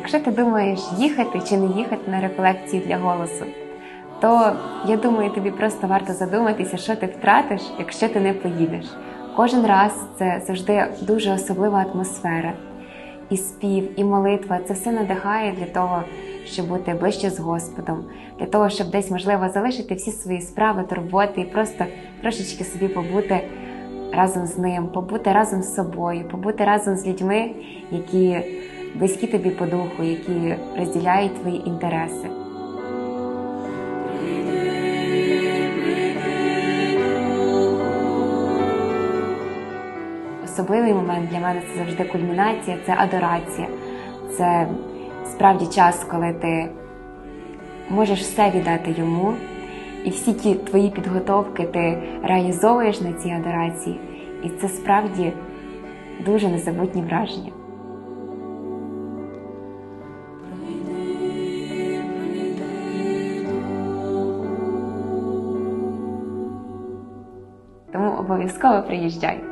Якщо ти думаєш їхати чи не їхати на реколекцію для голосу, то я думаю, тобі просто варто задуматися, що ти втратиш, якщо ти не поїдеш. Кожен раз це завжди дуже особлива атмосфера. І спів, і молитва це все надихає для того, щоб бути ближче з Господом, для того, щоб десь можливо залишити всі свої справи, турботи і просто трошечки собі побути разом з ним, побути разом з собою, побути разом з людьми, які близькі тобі по духу, які розділяють твої інтереси. Особливий момент для мене це завжди кульмінація, це адорація. Це справді час, коли ти можеш все віддати йому, і всі ті твої підготовки ти реалізовуєш на цій адорації. І це справді дуже незабутні враження. Тому обов'язково приїжджай.